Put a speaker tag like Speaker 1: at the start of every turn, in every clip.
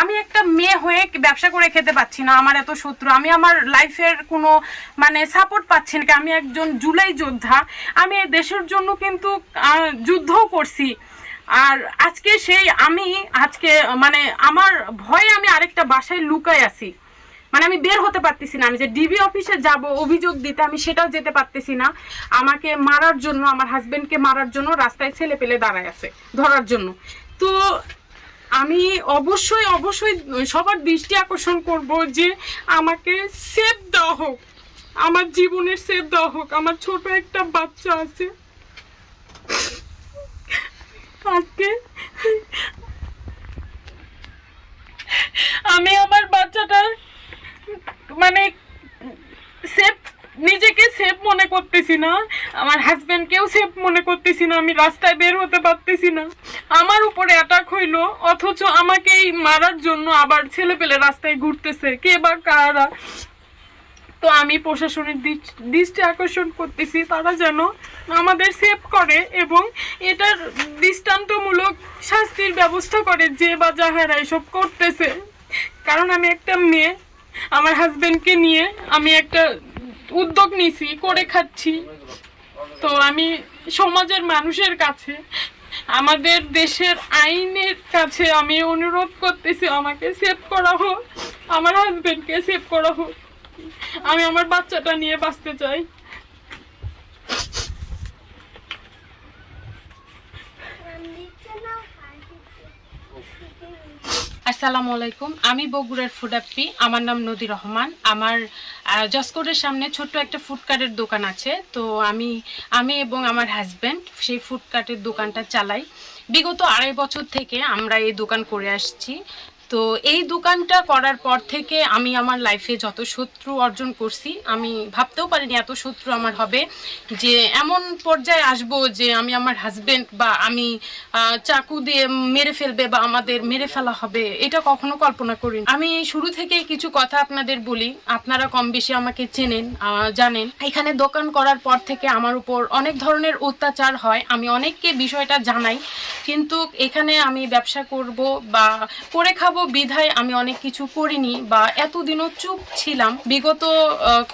Speaker 1: আমি একটা মেয়ে হয়ে ব্যবসা করে খেতে পাচ্ছি না আমার এত শত্রু। আমি আমার লাইফের কোনো মানে সাপোর্ট পাচ্ছি না। আমি একজন জুলাই যোদ্ধা। আমি দেশের জন্য কিন্তু যুদ্ধও করছি। আর আজকে সেই আমি, আজকে মানে আমার ভয়ে আমি আরেকটা বাসায় লুকাই আছি। মানে আমি বের হতে পারতেছি না। আমি যে ডিবি অফিসে যাব, অভিযোগ দিতে, আমি সেটাও যেতে পারতেছি না। আমাকে মারার জন্য, আমার হাজবেন্ডকে মারার জন্য রাস্তায় ছেলে পেলে দাঁড়ায় আছে, ধরার জন্য। তো আমি অবশ্যই অবশ্যই সবার দৃষ্টি আকর্ষণ করব যে আমাকে সেভ দেওয়া হোক। আমার জীবনের সেভ দেওয়া হোক। আমার ছোট একটা বাচ্চা আছে। আজকে আমি আমার বাচ্চাটার মানে সেফ নিজেকে সেফ মনে করতেছি না। আমার হাজব্যান্ডকেও সেফ মনে করতেছি না। আমি রাস্তায় বের হতে পারতেছি না। আমার উপরে অ্যাটাক হইল, অথচ আমাকেই মারার জন্য আবার ছেলে পেলে রাস্তায় ঘুরতেছে। কে বা কারা? তো আমি প্রশাসনের দৃষ্টি আকর্ষণ করতেছি, তারা যেন আমাদের সেভ করে এবং এটার দৃষ্টান্তমূলক শাস্তির ব্যবস্থা করে যে বা যাহারা এসব করতেছে। কারণ আমি একটা মেয়ে, আমার হাজবেন্ডকে নিয়ে আমি একটা উদ্যোগ নিছি করে খাচ্ছি। তো আমি সমাজের মানুষের কাছে আমাদের দেশের আইনের কাছে আমি অনুরোধ করতেছি, আমাকে সেভ করা হোক, আমার হাজবেন্ডকে সেভ করা হোক। আমি আমার বাচ্চাটা নিয়ে বাঁচতে চাই। আসসালামু আলাইকুম, আমি বগুড়ার ফুড অ্যাপ্পি আমার নাম নদী রহমান, আমার জসকোটের সামনে ছোট্ট একটা ফুডকার্টের দোকান আছে। তো আমি আমি এবং আমার হাজব্যান্ড সেই ফুডকার্টের দোকানটা চালাই। বিগত আড়াই বছর থেকে আমরা এই দোকান করে আসছি। তো এই দোকানটা করার পর থেকে আমি আমার লাইফে যত শত্রু অর্জন করছি, আমি ভাবতেও পারিনি এত শত্রু আমার হবে যে এমন পর্যায়ে আসব যে আমি আমার হাজব্যান্ড বা আমি চাকু দিয়ে মেরে ফেলবে বা আমাদের মেরে ফেলা হবে, এটা কখনো কল্পনা করিনি। আমি শুরু থেকেই কিছু কথা আপনাদের বলি, আপনারা কম বেশি আমাকে চেনেন জানেন। এখানে দোকান করার পর থেকে আমার উপর অনেক ধরনের অত্যাচার হয়, আমি অনেককে বিষয়টা জানাই, কিন্তু এখানে আমি ব্যবসা করব বা করে খাব বিধায় আমি অনেক কিছু করিনি বা এতদিনও চুপ ছিলাম। বিগত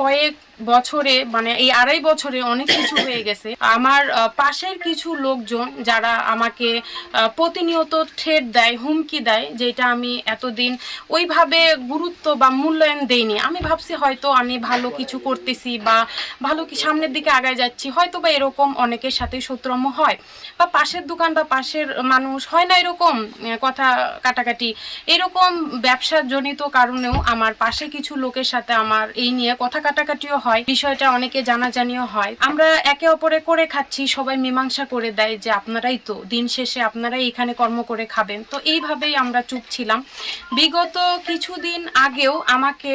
Speaker 1: কয়েক বছরে মানে এই আড়াই বছরে অনেক কিছু হয়ে গেছে। আমার পাশের কিছু লোকজন যারা আমাকে প্রতিনিয়ত ঠেট দেয়, হুমকি দেয়, যেটা আমি এতদিন ওইভাবে গুরুত্ব বা মূল্যায়ন দেইনি। আমি ভাবছি হয়তো আমি ভালো কিছু করতেছি বা ভালো কি সামনের দিকে আগায় যাচ্ছি, হয়তো বা এরকম অনেকের সাথে শত্রুম হয়। বা পাশের দোকান বা পাশের মানুষ, হয় না এরকম কথা কাটাকাটি, এরকম ব্যবসাজনিত কারণেও আমার পাশে কিছু লোকের সাথে আমার এই নিয়ে কথা কাটাকাটিও হয়, বিষয়টা অনেকে জানাজানিও হয়। আমরা একে অপরে করে খাচ্ছি, সবাই মীমাংসা করে দেয় যে আপনারাই তো, দিন শেষে আপনারাই এখানে কর্ম করে খাবেন। তো এইভাবেই আমরা চুপ ছিলাম। বিগত কিছুদিন আগেও আমাকে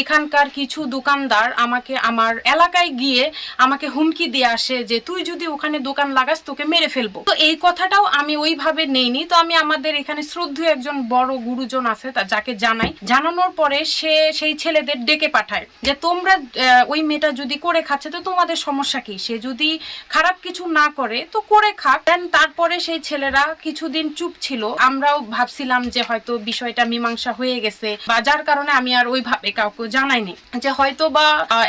Speaker 1: এখানকার কিছু দোকানদার আমাকে আমার এলাকায় গিয়ে আমাকে হুমকি দিয়ে আসে যে, তুই যদি ওখানে দোকান লাগাস, তোকে মেরে ফেলব। তো এই কথাটাও আমি ওইভাবে নেইনি। তো আমি আমাদের এখানে শ্রদ্ধেয় একজন বড় গুরুজন আছে তা, যাকে জানাই। জানানোর পরে সে সেই ছেলেদের ডেকে পাঠায় যে, তোমরা ওই মেয়েটা যদি করে খাচ্ছে, তো তোমাদের সমস্যা কি? সে যদি খারাপ কিছু না করে, তো করে খাক। দেন তারপরে সেই ছেলেরা কিছুদিন চুপ ছিল। আমরাও ভাবছিলাম যে হয়তো বিষয়টা মীমাংসা হয়ে গেছে বা যার কারণে আমি আর ওইভাবে কাউকে জানাইনি যে হয়তো বা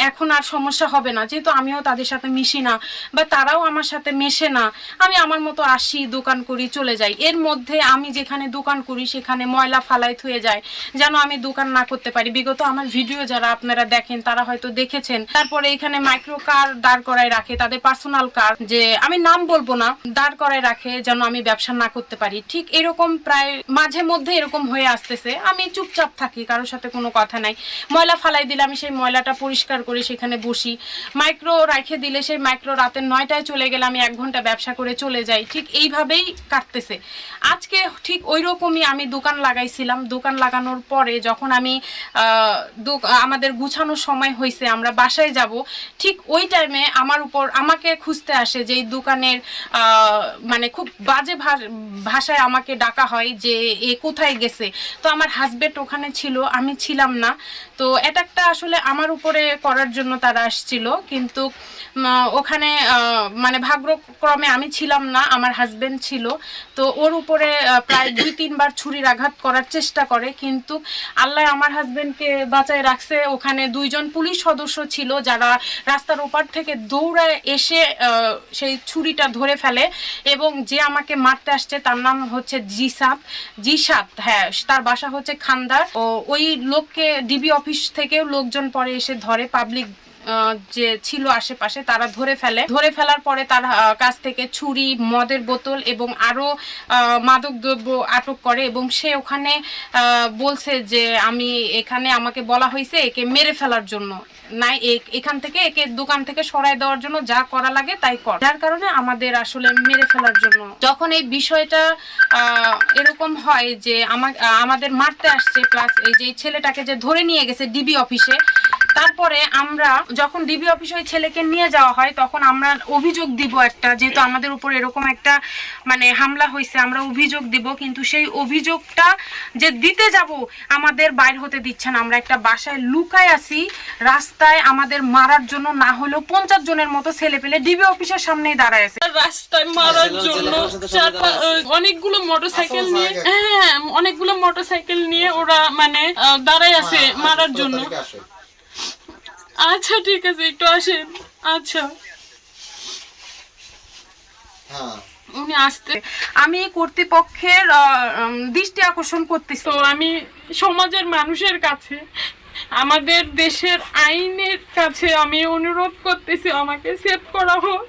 Speaker 1: এখন আর সমস্যা হবে না, যেহেতু আমিও তাদের সাথে মিশি না বা তারাও আমার সাথে মেশে না, আমি আমার মতো আসি, দোকান করি, চলে যাই। এর মধ্যে আমি যেখানে দোকান করি, সেখানে ময়লা ফালাই থুয়ে যায়। যেন আমি দোকান না করতে পারি। বিগত আমার ভিডিও যারা আপনারা দেখেন, তারা হয়তো দেখেছেন তারপরে এখানে মাইক্রো কার দাঁড় করায় রাখে, তাদের পার্সোনাল কার যে আমি নাম বলব না, দাঁড় করায় রাখে যেন আমি ব্যবসা না করতে পারি। ঠিক এরকম প্রায় মাঝে মধ্যে এরকম হয়ে আসতেছে। আমি চুপচাপ থাকি, কারোর সাথে কোনো কথা নাই। ময়লা ফালাই দিলে আমি সেই ময়লাটা পরিষ্কার করে সেখানে বসি। মাইক্রো রাখে দিলে সেই মাইক্রো রাতের নয়টায় চলে গেলে আমি এক ঘণ্টা ব্যবসা করে চলে যাই। ঠিক এইভাবেই কাটতেছে। আজকে ঠিক ওই রকমই আমি দোকান লাগাইছিলাম। দোকান লাগানোর পরে যখন আমি আমাদের গুছানোর সময় হয়েছে আমরা বাসায় যাব, ঠিক ওই টাইমে আমার উপর আমাকে খুঁজতে আসে যে এই দোকানের মানে খুব বাজে ভাষায় আমাকে ডাকা হয় যে এ কোথায় গেছে। তো আমার হাজবেন্ড ওখানে ছিল, আমি ছিলাম না। তো একটা আসলে আমার উপরে করার জন্য তারা আসছিল, কিন্তু ওখানে মানে ভাগ্যক্রমে আমি ছিলাম না, আমার হাজবেন্ড ছিল। তো ওর উপরে প্রায় দুই, তিনবার ছুরির আঘাত করার চেষ্টা করে, কিন্তু আল্লাহ আমার হাজবেন্ডকে বাঁচায় রাখছে। ওখানে দুইজন পুলিশ সদস্য ছিল যারা রাস্তার ওপার থেকে দৌড়ায় এসে সেই ছুরিটা ধরে ফেলে এবং যে আমাকে মারতে আসছে তার নাম হচ্ছে জিসাত জিসাত হ্যাঁ তার বাসা হচ্ছে খান্দার। ও ওই লোককে ডিবি অফিস থেকেও লোকজন পরে এসে ধরে। পাবলিক যে ছিল আশেপাশে তারা ধরে ফেলে। ধরে ফেলার পরে তার কাছ থেকে ছুরি মদের বোতল এবং আরও আহ, মাদক দ্রব্য আটক করে এবং সে ওখানে বলছে যে আমি এখানে আমাকে বলা হয়েছে একে মেরে ফেলার জন্য। নাই এখান থেকে একে দোকান থেকে সরাই দেওয়ার জন্য যা করা লাগে তাই কর। যার কারণে আমাদের আসলে মেরে ফেলার জন্য। যখন এই বিষয়টা এরকম হয় যে আমাদের মারতে আসছে প্লাস এই যে ছেলেটাকে যে ধরে নিয়ে গেছে ডিবি অফিসে তারপরে আমরা যখন ডিবি অফিসে ওই ছেলেকে নিয়ে যাওয়া হয় তখন আমরা অভিযোগ দিব একটা যেহেতু আমাদের উপর এরকম একটা মানে হামলা হয়েছে আমরা অভিযোগ দিব কিন্তু সেই অভিযোগটা যে দিতে যাব আমাদের বাইর হতে দিচ্ছে না আমরা একটা বাসায় লুকায় আছি রাস্তায় আমাদের মারার জন্য না হলেও পঞ্চাশ জনের মতো ছেলে পেলে ডিবি অফিসের সামনেই দাঁড়ায় আছে
Speaker 2: রাস্তায় মারার জন্য
Speaker 3: সঙ্গে
Speaker 2: পা-
Speaker 3: যারা আছে।
Speaker 2: অনেকগুলো মোটরসাইকেল নিয়ে
Speaker 3: জায়গায়।
Speaker 2: হ্যাঁ অনেকগুলো মোটরসাইকেল নিয়ে ওরা মানে আহ, দাঁড়ায় আছে
Speaker 3: হ্যাঁ,
Speaker 2: মারার জন্য। আচ্ছা ঠিক আছে একটু আসেন। আচ্ছা।
Speaker 3: হ্যাঁ।
Speaker 2: উনি আসতে
Speaker 1: আমি কর্তৃপক্ষের দৃষ্টি আকর্ষণ করতেছি।
Speaker 2: তো আমি সমাজের মানুষের কাছে আমাদের দেশের আইনের কাছে আমি অনুরোধ করতেছি আমাকে সেভ করা হোক।